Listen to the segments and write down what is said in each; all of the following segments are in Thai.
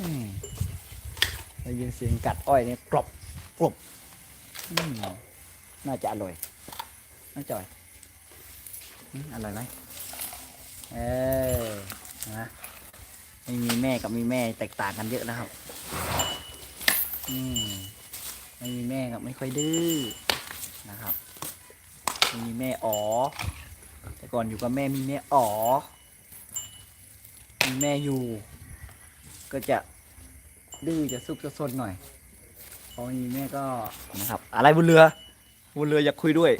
อืมได้ยินเสียงกัดอ้อยเนี่ยกรอบกรอบน่าจะอร่อยน่าจ่อยอืมอร่อยไหมเออนะไม่มีแม่กับมีแม่แตกต่างกันเยอะนะครับอืมไม่มีแม่กับไม่ค่อยดื้อนะครับมีแม่อ๋อ แต่ก่อนอยู่กับแม่มีแม่อ๋อ แม่อยู่ ก็จะดื้อจะซุกจะซนหน่อยพอมีแม่ก็นะครับ อะไรบนเรือ บนเรืออยากคุยด้วย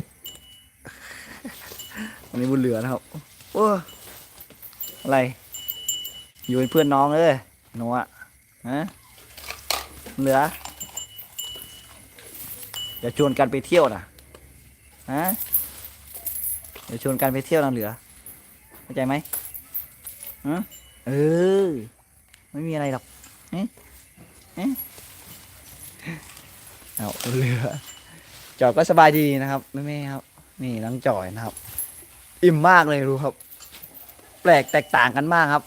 วันนี้บนเรือนะครับโอ้อะไร อยู่เป็นเพื่อนน้องเลยหนูอะฮะเหลืออย่าชวนกันไปเที่ยวนะฮะอย่าชวนกันไปเที่ยวนะเหลือเข้าใจไหมฮะ เออ ไม่มีอะไรหรอกเอ๊ะเอ๊ะเอาเหลือจอยก็สบายดีนะครับแม่แม่ครับ นี่น้องจอยนะครับ อิ่มมากเลยรู้ครับ แปลกแตกต่างกันมากครับ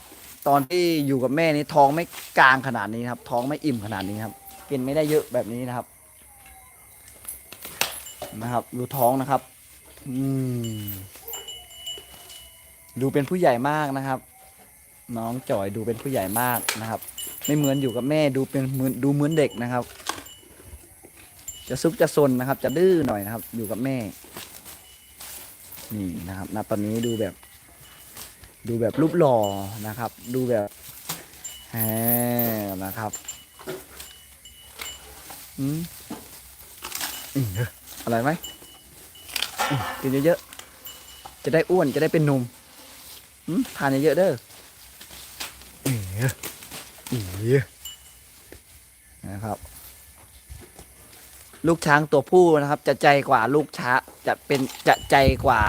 ตอนที่อยู่กับแม่นี่ท้องไม่กลางขนาดนี้ครับ ท้องไม่อิ่มขนาดนี้ครับ กินไม่ได้เยอะแบบนี้นะครับ นะครับดูท้องนะครับ อืมดูเป็นผู้ใหญ่มากนะครับ น้องจ่อยดูเป็นผู้ใหญ่มากนะครับ ไม่เหมือนอยู่กับแม่ดูเป็นเหมือนดูเหมือนเด็กนะครับ จะซุกจะซนนะครับ จะดื้อหน่อยนะครับ อยู่กับแม่ นี่นะครับณตอนนี้ดูแบบ ดูแบบรูปหล่อนะครับ ดูแบบแหมนะครับอืมอืมอะไรไหมอืมกินเยอะๆจะได้อ้วนจะได้เป็นหนุ่มอืมทานเยอะๆเด้อ ออืมนะครับ ลูกช้างตัวผู้นะครับ จะใจกว่าลูกช้างจะเป็นจะใจกว่า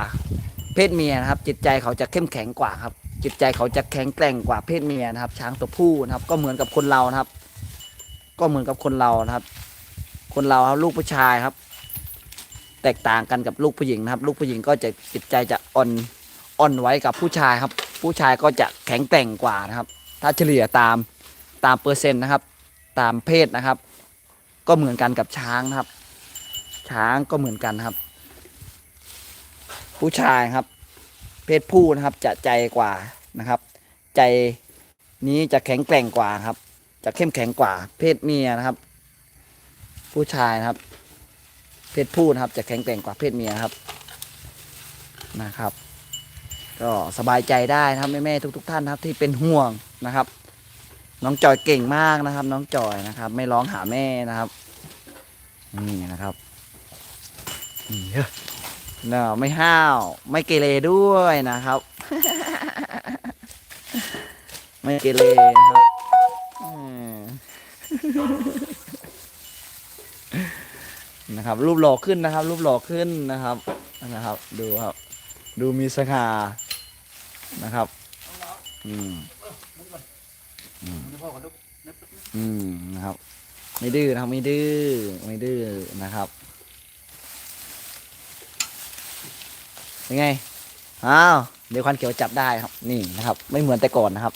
เพศเมียนะครับ จิตใจเขาจะเข้มแข็งกว่าครับ จิตใจเขาจะแข็งแกร่งกว่าเพศเมียนะครับ ช้างตัวผู้นะครับ ก็เหมือนกับคนเรานะครับ ก็เหมือนกับคนเรานะครับ คนเราครับลูกผู้ชายครับ แตกต่างกันกับลูกผู้หญิงนะครับ ลูกผู้หญิงก็จะจิตใจจะอ่อนอ่อนไหวกับผู้ชายครับ ผู้ชายก็จะแข็งแกร่งกว่านะครับ ถ้าเฉลี่ยตามตามเปอร์เซ็นต์นะครับ ตามเพศนะครับ ก็เหมือนกันกับช้างนะครับ ช้างก็เหมือนกันครับ ผู้ชายครับ เพศผู้นะครับจะใจกว่านะครับ ใจนี้จะแข็งแกร่งกว่าครับ จะเข้มแข็งกว่า เพศเมียนะครับ ผู้ชายนะครับ เพศผู้นะครับ จะแข็งแกร่งกว่าเพศเมียครับนะครับ ก็สบายใจได้นะครับแม่ๆทุก ๆ ท่านครับที่เป็นห่วง นะครับ น้องจอยเก่งมากนะครับ น้องจอยนะครับ ไม่ร้องหาแม่นะครับนี่นะครับนี่เยอะเนอะไม่ห้าว ไม่เกเรด้วยนะครับ ไม่เกเรนะครับนะครับ รูปหล่อขึ้นนะครับ รูปหล่อขึ้นนะครับนะครับ ดูครับ ดูมีสง่านะครับ อืมอืมอืมนะครับ ไม่ดื้อนะครับไม่ดื้อไม่ดื้อนะครับยังไงอ้าวเดี๋ยวควันเขียวจับได้ครับ นี่นะครับ ไม่เหมือนแต่ก่อนนะครับ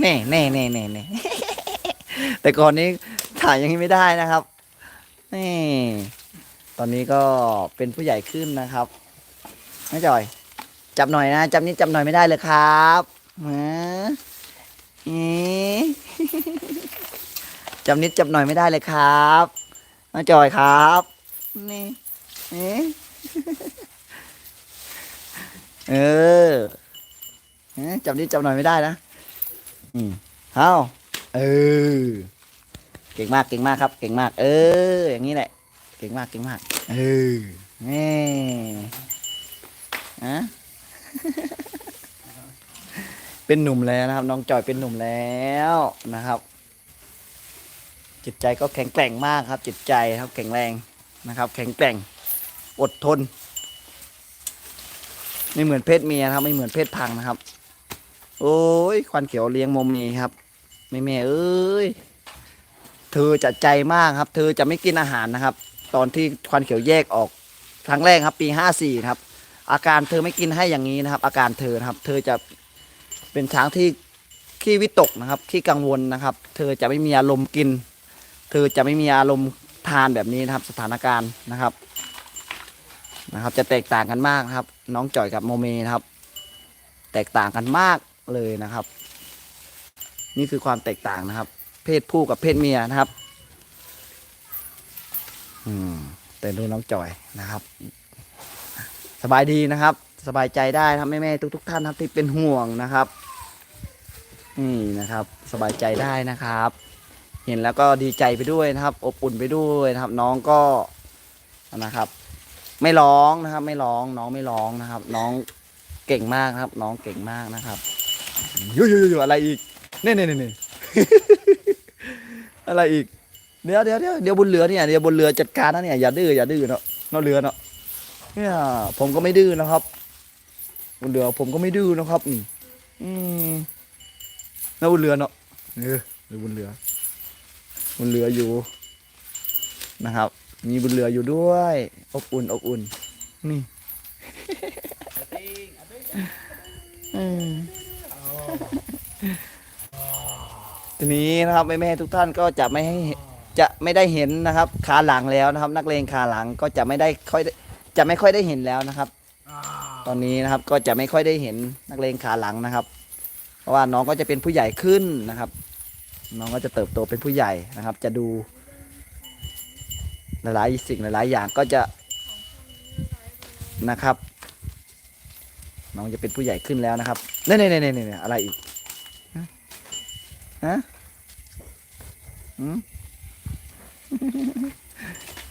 แน่แน่แน่แน่แน่แต่ก่อนนี้ถ่ายอยังนี้ไม่ได้นะครับนี่ตอนนี้ก็เป็นผู้ใหญ่ขึ้นนะครับไม่จอย จับหน่อยนะ จับนิดจับหน่อยไม่ได้เลยครับ ฮะเอ๊ะจับนิดจับหน่อยไม่ได้เลยครับน้าจอยครับ นี่เอ๊ะเออจับนิดจับหน่อยไม่ได้นะอืมเอาเออเก่งมากเก่งมากครับ เก่งมาก เออ อย่างนี้แหละ เก่งมากเก่งมาก เออนี่อะ เป็นหนุ่มแล้วนะครับ น้องจอยเป็นหนุ่มแล้วนะครับ จิตใจก็แข็งแกร่งมากครับ จิตใจครับแข็งแรงนะครับ แข็งแกร่งอดทน ไม่เหมือนเพศเมียครับ ไม่เหมือนเพศพังนะครับ โอ้ยควันเขียวเลี้ยงโมมีครับแม่แม่เอ้ยเธอจะใจมากครับ เธอจะไม่กินอาหารนะครับ ตอนที่ควันเขียวแยกออกครั้งแรกครับ ปีห้าสี่ครับ อาการเธอไม่กินให้อย่างนี้นะครับ อาการเธอนะครับ เธอจะ เป็นช้างที่ขี้วิตกนะครับขี้กังวลนะครับ เธอจะไม่มีอารมณ์กิน เธอจะไม่มีอารมณ์ทานแบบนี้นะครับ สถานการณ์นะครับนะครับ จะแตกต่างกันมากนะครับ น้องจ่อยกับโมเมนะครับ แตกต่างกันมากเลยนะครับ นี่คือความแตกต่างนะครับ เพศผู้กับเพศเมียนะครับ อืมแต่ดูน้องจอยนะครับ สบายดีนะครับ สบายใจได้ครับแม่ๆทุก ๆ ท่านครับที่เป็นห่วงนะครับ นี่นะครับ สบายใจได้นะครับ เห็นแล้วก็ดีใจไปด้วยนะครับ อบอุ่นไปด้วยนะครับ น้องก็นะครับ ไม่ร้องนะครับ ไม่ร้อง น้องไม่ร้องนะครับ น้องเก่งมากครับ น้องเก่งมากนะครับยูยูยูอะไรอีกเน่เน่เน่เน่อะไรอีกเดี๋ยวเดี๋ยวเดี๋ยวเดี๋ยวบนเรือเนี่ยเดี๋ยวบนเรือจัดการนะเนี่ยอย่าดื้ออย่าดื้อเนาะเนาะเรือเนาะเนี่ยผมก็ไม่ดื้อนะครับบนเรือผมก็ไม่ดื้อนะครับนี่อืม แล้วบนเรือเนาะเออเดี๋ยวบนเรือบนเรืออยู่นะครับ มีบนเรืออยู่ด้วย อบอุ่นอบอุ่น นี่อืมทีนี้นะครับแม่ๆทุกท่านก็จะไม่ให้จะไม่ได้เห็นนะครับ ขาหลังแล้วนะครับ นักเลงขาหลังก็จะไม่ได้ค่อยได้จะไม่ค่อยได้เห็นแล้วนะครับ ตอนนี้นะครับก็จะไม่ค่อยได้เห็นนักเลงขาหลังนะครับ เพราะว่าน้องก็จะเป็นผู้ใหญ่ขึ้นนะครับ น้องก็จะเติบโตเป็นผู้ใหญ่นะครับ จะดู หลายๆสิ่งหลายๆอย่างก็จะนะครับ น้องจะเป็นผู้ใหญ่ขึ้นแล้วนะครับเน่เน่เน่เน่เน่อะไรอีกฮะฮะหืม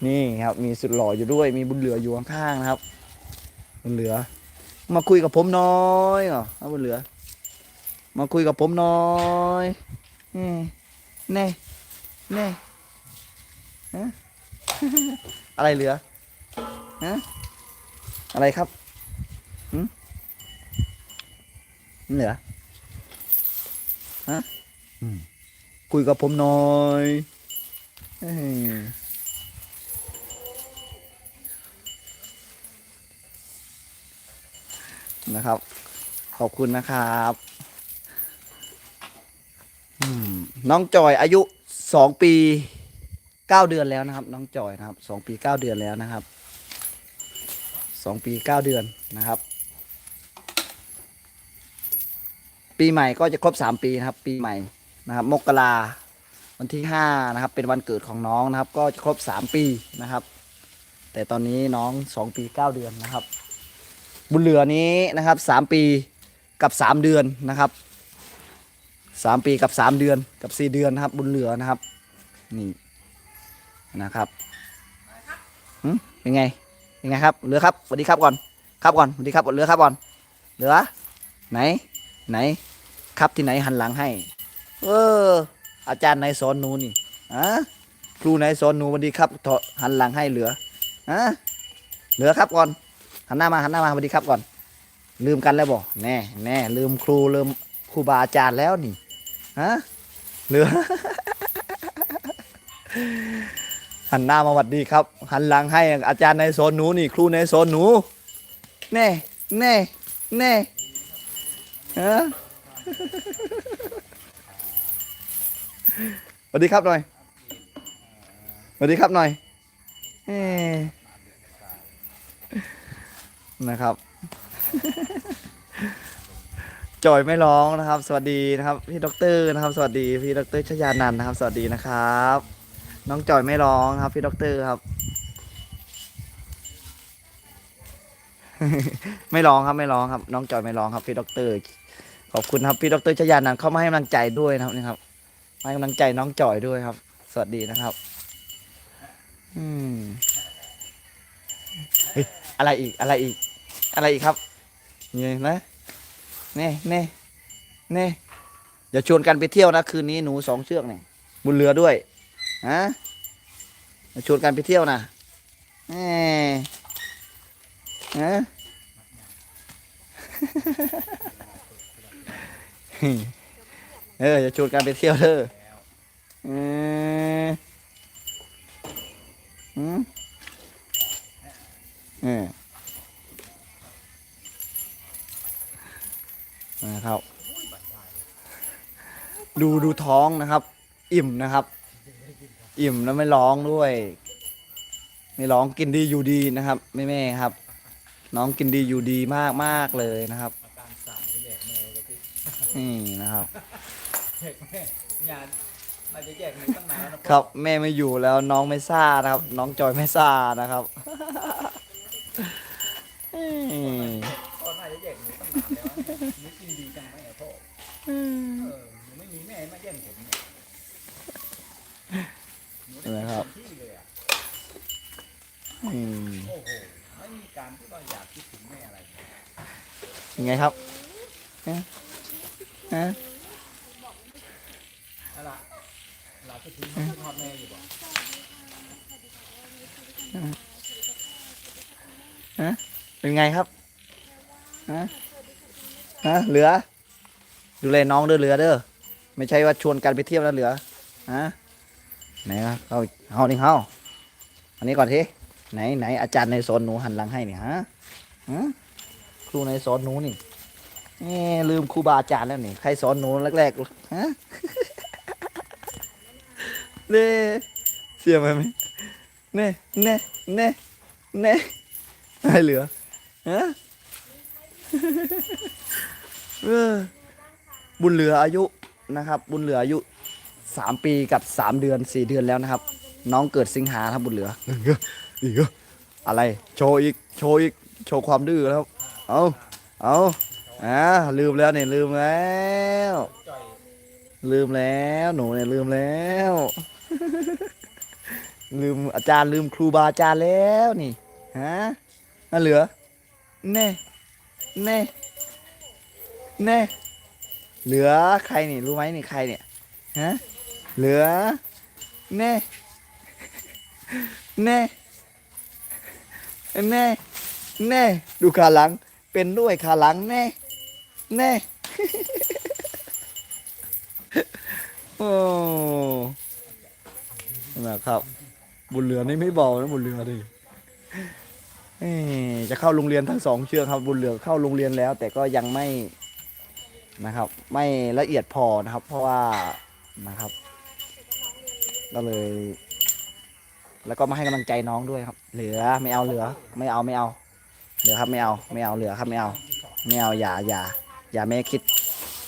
นี่ครับมีสุดหล่ออยู่ด้วย มีบุญเหลืออยู่ข้างๆนะครับ บุญเหลือ มาคุยกับผมน้อยเหรอบุญเหลือ มาคุยกับผมหน้อยนี่แน่แน่ฮะอะไรเหลือฮะอะไรครับหืมเหลือฮะอืมคุยกับผมหน่อยเอ้ยนะครับ ขอบคุณนะครับอืม น้องจอยอายุสองปีเก้าเดือนแล้วนะครับ น้องจอยนะครับสองปีเก้าเดือนแล้วนะครับสองปีเก้าเดือนนะครับ ปีใหม่ก็จะครบสามปีนะครับ ปีใหม่นะครับ มกราวันที่ห้านะครับ เป็นวันเกิดของน้องนะครับ ก็จะครบสามปีนะครับ แต่ตอนนี้น้องสองปีเก้าเดือนนะครับ บุญเหลือนี้นะครับสามปีกับสามเดือนนะครับ สามปีกับสามเดือนกับสี่เดือนนะครับ บุญเหลือนะครับ นี่นะครับหึเป็นไงเป็นไงครับเหลือครับสวัสดีครับก่อนครับก่อนสวัสดีครับเหลือครับก่อนเหลือ ไหน ไหน ครับที่ไหนหันหลังให้ เออ อาจารย์ไหนสอนหนูนี่อะครูไหนสอนหนูสวัสดีครับถอหันหลังให้เหลืออะเหลือครับก่อนหันหน้ามาหันหน้ามาสวัสดีครับก่อน ลืมกันแล้วบ่แน่แน่ลืมครูลืม ครูบาอาจารย์แล้วนี่ฮะเหลือ หันหน้ามาสวัสดีครับ หันหลังให้อาจารย์ในโซนหนูนี่ ครูในโซนหนูแน่แน่แน่ฮะสวัสดีครับหน่อยสวัสดีครับหน่อยนะครับ จอยไม่ร้องนะครับ สวัสดีนะครับ พี่ด็อกเตอร์นะครับ สวัสดีพี่ด็อกเตอร์ชยานันท์นะครับ สวัสดีนะครับ น้องจอยไม่ร้องครับ พี่ด็อกเตอร์ครับ ไม่ร้องครับไม่ร้องครับ น้องจอยไม่ร้องครับพี่ด็อกเตอร์ขอบคุณครับพี่ด็อกเตอร์ชยานันท์เข้ามาให้กำลังใจด้วยนะครับนี่ครับมาให้กำลังใจน้องจอยด้วยครับ สวัสดีนะครับ อืมอะไรอีกอะไรอีก อะไรอีกครับนี่นะ เน่เน่เน่อย่าชวนกันไปเที่ยวนะคืนนี้หนูสองเชือกเนี่ยบนเรือด้วยฮะอย่าชวนกันไปเที่ยวนะแหมฮะเออจะชวนกันไปเที่ยวเด้อเอออืมเออ นะครับ ดูดูท้องนะครับ อิ่มนะครับ อิ่มแล้วไม่ร้องด้วย ไม่ร้องกินดีอยู่ดีนะครับแม่แม่ๆครับ น้องกินดีอยู่ดีมากมากๆเลยนะครับอาการสั่นไปแยกแม่เลยพี่นี่นะครับแยกแม่งานน่าจะแยกมันตั้งนานแล้วนะครับแม่ไม่อยู่แล้วน้องไม่ซ่านะครับ น้องจอยไม่ซ่านะครับ กหนูตั้งนานแล้วนะหนูกินดีจังไหมอะพ่อเออหนูไม่มีแม่มาแย่งผมเนี่ยหนูได้นะครับ ที่เลยอะอืมโอ้โหไม่มีการที่ว่าอยากคิดถึงแม่อะไรเลยยังไงครับฮะฮะนั่นล่ะเราคิดถึงคิดทอแม่อยู่บ่เป็นไงครับฮะ ฮะเหลือ ดูแลน้องเด้อเหลือเด้อไม่ใช่ว่าชวนกันไปเที่ยวแล้วเหลือฮะไหนเอาเอานี่เอาอันนี้ก่อนทีไหนไหนอาจารย์ในสอนหนูหันหลังให้นี่ฮะครูในสอนหนูนี่เอ๊ลืมครูบาอาจารย์แล้วนี่ใครสอนหนูแรกๆฮะเน่เสียไหมไหมเน่เน่เน่เน่ให้เหลือฮะ เออบุญเหลืออายุนะครับ บุญเหลืออายุสามปีกับสามเดือนสี่เดือนแล้วนะครับ น้องเกิดสิงหาครับบุญเหลืออีกอะไร โชว์อีกโชว์อีกโชว์ความดื้อแล้วครับเอาเอาอ่าลืมแล้วเนี่ยลืมแล้วจ่อยลืมแล้วหนูเนี่ยลืมแล้ว ลืมอาจารย์ลืมครูบาอาจารย์แล้วนี่ฮะน่าเหลือแน่แน่ แน่เหลือใครนี่รู้ไหมนี่ใครเนี่ยฮะเหลือแน่แน่แน่แน่ดูขาหลังเป็นด้วยขาหลังแน่แน่โอ้นะครับ บุญเหลือนี่ไม่เบานะบุญเหลือดิจะเข้าโรงเรียนทั้งสองเชือกครับบุญเหลือเข้าโรงเรียนแล้ว แต่ก็ยังไม่ นะครับ ไม่ละเอียดพอนะครับ เพราะว่านะครับ ก็เลย แล้วก็มาให้กำลังใจน้องด้วยครับ เหลือไม่เอาเหลือ ไม่เอาไม่เอา เหลือครับไม่เอา ไม่เอาเหลือครับไม่เอาไม่เอาอย่าอย่าอย่าแม่คิด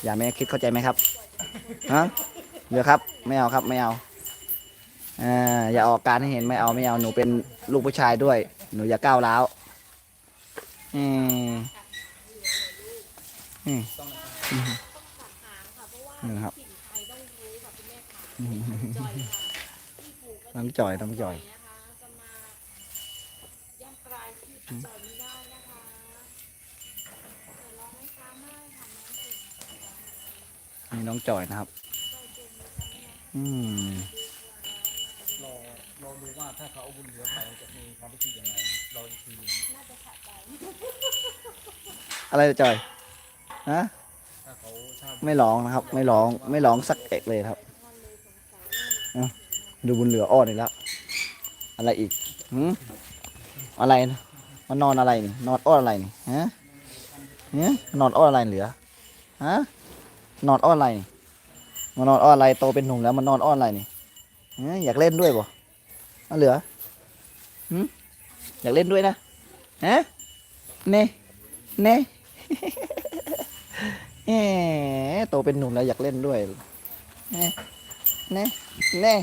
อย่าแม่คิดเข้าใจไหมครับฮะเหลือครับ ไม่เอาครับไม่เอาอ่าอย่าออกการให้เห็นไม่เอาไม่เอาหนูเป็นลูกผู้ชายด้วย หนูอย่าก้าวร้าวอืมอืม นี่นะครับน้องจ่อยน้องจ่อยนี่น้องจ่อยนะครับ อืมรอรอดูว่าถ้าเขาเอาบุญเหลือไปจะมีความรู้สึกยังไงรออีกทีอะไรนะจ่อย ฮะถ้าเขาถ้า ไม่ร้องนะครับ ไม่ร้องไม่ร้องสักเอกเลยครับดูบุญเหลืออ้อนอีกแล้วอะไรอีกหืมอะไรนะมานนอนอะไรนี่นอนอ้อนอะไรนี่ฮะเนี่ยนอนอ้อนอะไรเหลือฮะนอนอ้อนอะไรนี่มานนอนอ้อนอะไรโตเป็นหนุ่มแล้วมานนอนอ้อนอะไรนี่ฮะอยากเล่นด้วยบ่อะเหลือหืมอยากเล่นด้วยนะฮะเน่เน่ แหมโตเป็นหนุ่มแล้วอยากเล่นด้วยแน่แน่แน่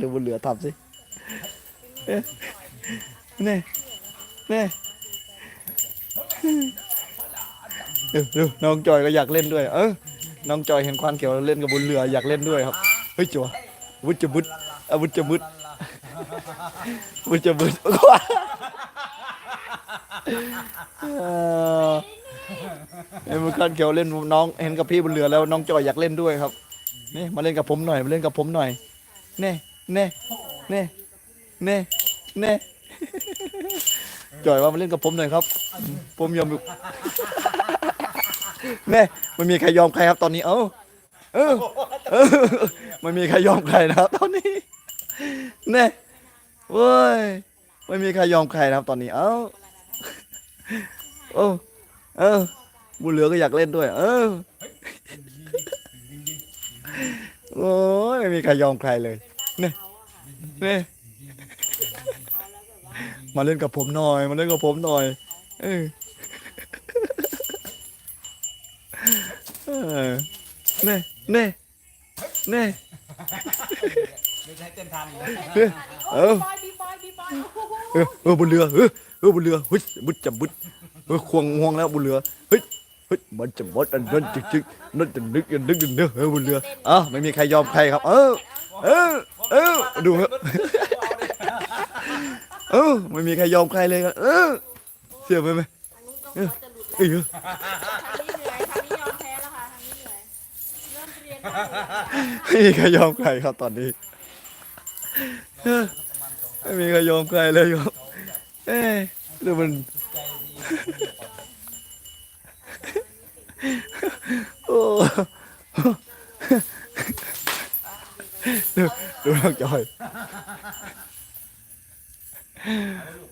ดูบนเหลือทำสิเอ๊ะแน่แน่ดูดูน้องจอยก็อยากเล่นด้วย เออ น้องจอยเห็นควานเขียวเล่นกับบนเรืออยากเล่นด้วยครับ เฮ้ยจัววุ้จบุดอาวุธจบุดวุ้จบุดเออ เอ็มคันเขียวเล่นน้องเห็นกับพี่บนเรือแล้วน้องจอยอยากเล่นด้วยครับนี่มาเล่นกับผมหน่อยมาเล่นกับผมหน่อยเน่เน่เน่เน่เน่จอยว่ามาเล่นกับผมหน่อยครับ ผมยอมอยู่เน่ไม่มีใครยอมใครครับตอนนี้ เอ้าเออเออไม่มีใครยอมใครนะครับ ตอนนี้เน่เว้ยไม่มีใครยอมใครนะครับ ตอนนี้ เอ้าเออเออ บุญเหลือก็อยากเล่นด้วย เออ โอ้ยไม่มีใครยอมใครเลย เนี่ยเนี่ยมาเล่นกับผมหน่อย มาเล่นกับผมหน่อย เออเนี่ยเนี่ยเนี่ยไม่ใช่เต้นทันเลยเออเออบอยบีบอยบีบอยโอ้โหเออเออบนเรือเออบนเรือเฮ้ยบึดจะบึดเออควงงวงแล้วบนเรือเฮ้ย เฮ้ยมันจะมดอันนั้นจึกจึกนั่นจะนึกอันนึกอันเนื้อเออบนเรืออ้าไม่มีใครยอมใครครับ เออเออเออดูครับเออไม่มีใครยอมใครเลยครับเออเชื่อไหมไหมเออเออทางนี้ไม่มีใครยอมใครครับตอนนี้ไม่มีใครยอมใครเลยครับเอ้ยดูมัน โอ้ดูดูน้องจอย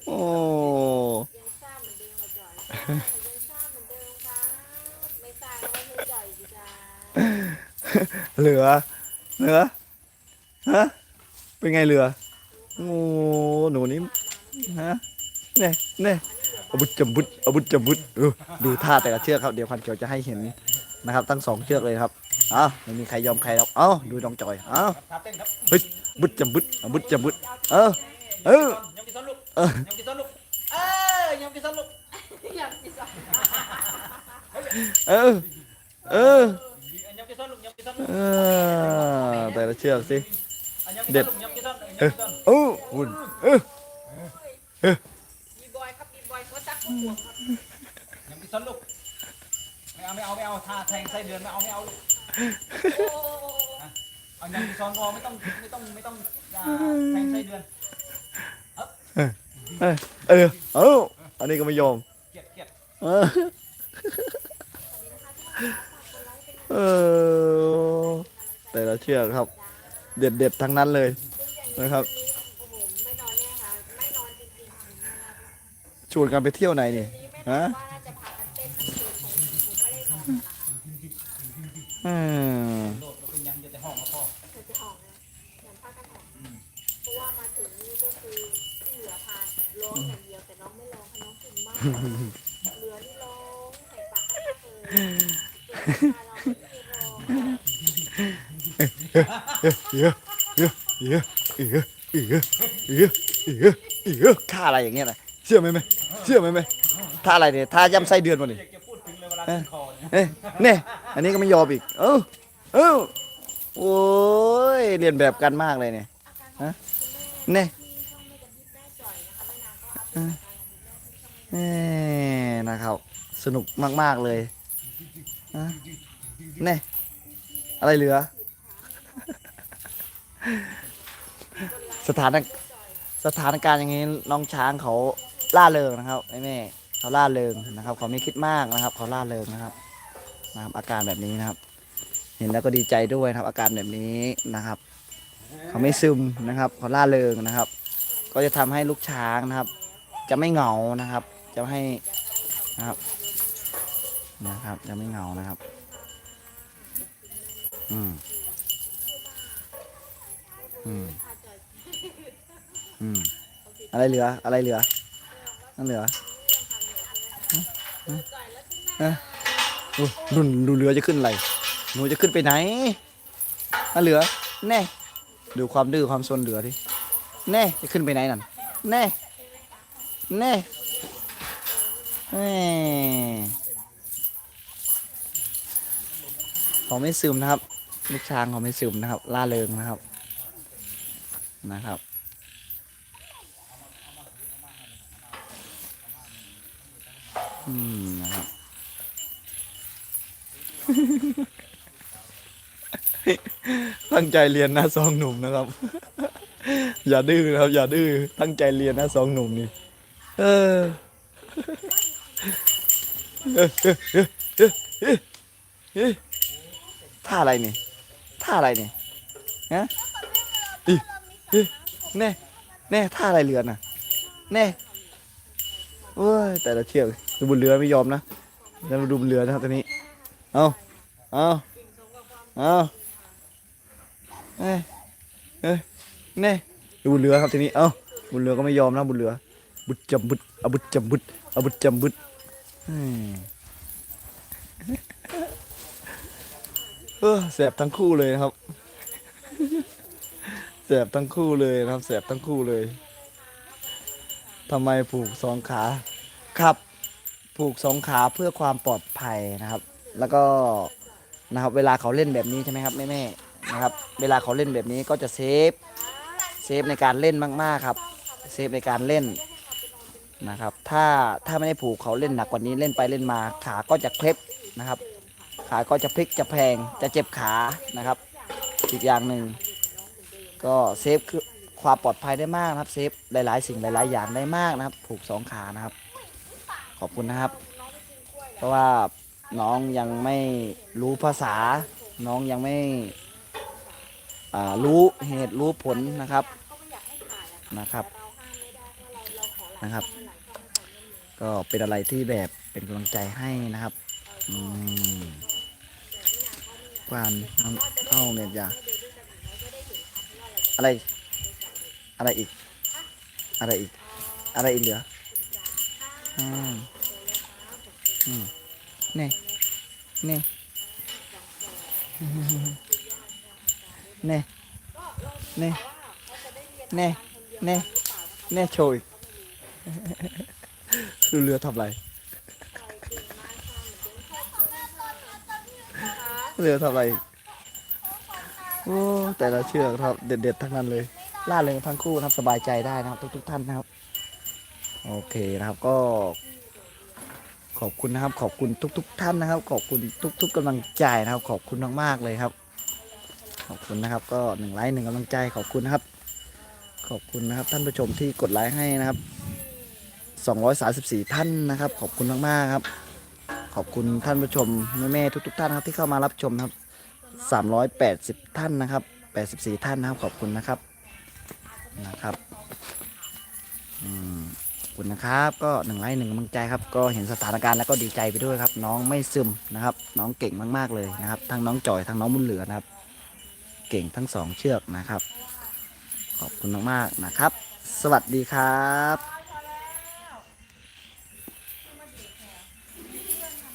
โอ้ยังซ่าเหมือนเดิมค่ะจอยยังซ่าเหมือนเดิมค่ะไม่ตายแล้วไม่จ่อยดีจ้าเหลือ เหลือ ฮะ เป็นไงเหลือ โอ้ หนูนี่ ฮะ เนี่ยเนี่ย อาบุธจมบุดอาบุธจมบุดดูท่าแต่ละเชือกครับเดี๋ยวพันเขียวจะให้เห็นนะครับทั้งสองเชือกเลยครับอ้าวไม่มีใครยอมใครแล้วเอ้าดูน้องจอยเอ้าเฮ้ยบุดจมบุดอาบุธจมบุดเออเออเออเออเออแต่ละเชือกสิเด็ดเออหุ่นเออ ยเขาจังนซ้อนลูกไม่เอาไม่เอาไม่เอาท่าแทงไส้เดือนไม่เอาไม่เอาลูกโอ้เอายังกินซ้อนพอไม่ต้องไม่ต้องไม่ต้องอ่าแทงไส้เดือนเออเออเอาอันนี้ก็ไม่ยอมเกลียดเกลียดเออเออแต่ละเชือกครับ เด็ดเด็ดๆทั้งนั้นเลยนะครับ ชวนกันไปเที่ยวไหนเนี่ยฮะอืมเยอะเยอะเยอะเยอะเยอะเยอะเยอะเยอฆ่าอะไรอย่างเงี้ยเนะ เชื่อไหมไหมเชื่อไหมไหมท่าอะไรเนี่ยท่าย่ำไส้เดือนวะนี่อยากจะพูดถึงเลยเวลาขึ้นคอเนี่ยเอ้ยเนี่ยอันนี้ก็ไม่ยอมอีก เอ้าเอ้าโอ้ยเรียนแบบกันมากเลยเนี่ยฮะเนี่ยนี่นะครับ สนุกมากๆเลยฮะเนี่ยอะไรเหลือ สถานสถานการณ์อย่างนี้น้องช้างเขา ล่าเริงนะครับแม่แม่เขาล่าเริงนะครับเขาไม่คิดมากนะครับ เขาล่าเริงนะครับนะครับอาการแบบนี้นะครับ เห็นแล้วก็ดีใจด้วยนะครับ อาการแบบนี้นะครับ เขาไม่ซึมนะครับ เขาล่าเริงนะครับ ก็จะทำให้ลูกช้างนะครับ จะไม่เหงานะครับ จะให้นะครับนะครับ จะไม่เหงานะครับ อืมอืมอืมอะไรเหลือ อะไรเหลือ นั่นเหลือฮะฮะโอ้ดูเรือจะขึ้นอะไรหนูจะขึ้นไปไหนนั่นเหลือ แน่ ดูความดื้อความซนเหลือดิแน่จะขึ้นไปไหนนั่น แน่ แน่แน่เขาไม่ซึมนะครับ ลูกช้างเขาไม่ซึมนะครับ ล่าเริงนะครับ นะครับ อืมนะครับ ตั้งใจเรียนนะสองหนุ่มนะครับ อย่าดื้อนะครับ อย่าดื้อตั้งใจเรียนนะสองหนุ่มนี่เออเออเออเออเออท่าอะไรนี่ท่าอะไรนี่ฮะอีอีแน่แน่ท่าอะไรเรือน่ะแน่ โอ้ยแต่ละเชือกดูบนเรือไม่ยอมนะแล้วมาดูบนเรือนะครับตอนนี้เอาเอาเอาเอ้ยเอ้ยเน่ดูบุญเรือครับทีนี้เอ้าบุญเรือก็ไม่ยอมนะบุญเรือ บุดจำบุดเอาบุดจำบุดเอาบุดจำบุดเออแสบทั้งคู่เลยนะครับแสบทั้งคู่เลยนะครับแสบทั้งคู่เลย ทำไมผูกสองขาครับ ผูกสองขาเพื่อความปลอดภัยนะครับ แล้วก็นะครับเวลาเขาเล่นแบบนี้ใช่ไหมครับแม่แม่ๆนะครับ เวลาเขาเล่นแบบนี้ก็จะเซฟเซฟในการเล่นมากๆครับเซฟในการเล่นนะครับ ถ้าถ้าไม่ได้ผูกเขาเล่นหนักกว่านี้เล่นไปเล่นมาขาก็จะเคล็บนะครับ ขาก็จะพลิกจะแพงจะเจ็บขานะครับ อีกอย่างหนึ่งก็เซฟคือ ความปลอดภัยได้มากนะครับเซฟหลาย ๆ สิ่งหลาย ๆ อย่างได้มากนะครับ ผูกสองขานะครับ ขอบคุณนะครับ เพราะว่าน้องยังไม่รู้ภาษา น้องยังไม่รู้เหตุรู้ผลนะครับนะครับนะครับ ก็เป็นอะไรที่แบบเป็นกำลังใจให้นะครับอืมกวานเข้าเนี่ยอะไร อะไรอีก อะไรอีก อะไรอีกเหลืออืมอืมนี่นี่นี่นี่นี่นี่นี่โชยดูเรือทำอะไร เรือทำอะไร โอ้ แต่ละเชือกครับ เด็ดๆทั้งนั้นเลย ล่าเริงทั้งคู่นะครับสบายใจได้นะครับทุกๆท่านนะครับ โอเคนะครับก็ ขอบคุณนะครับ ขอบคุณทุก ๆท่านนะครับ ขอบคุณทุก ๆกำลังใจนะครับ ขอบคุณมากๆเลยครับ ขอบคุณนะครับ ก็หนึ่งไลค์หนึ่งกำลังใจขอบคุณนะครับ ขอบคุณนะครับ ท่านผู้ชมที่กดไลค์ให้นะครับ234 ท่านนะครับ ขอบคุณมากๆครับ ขอบคุณท่านผู้ชมแม่ๆทุก ๆ ท่านครับที่เข้ามารับชมนะครับ380 ท่านนะครับ 84 ท่านนะครับ ขอบคุณนะครับ นะครับอืมขอบคุณนะครับ ก็หนึ่งไลค์หนึ่งกำลังใจครับ ก็เห็นสถานการณ์แล้วก็ดีใจไปด้วยครับ น้องไม่ซึมนะครับ น้องเก่งมากๆเลยนะครับ ทั้งน้องจอยทั้งน้องบุญเหลือนะครับ เก่งทั้งสองเชือกนะครับ ขอบคุณมากๆนะครับ สวัสดีครับ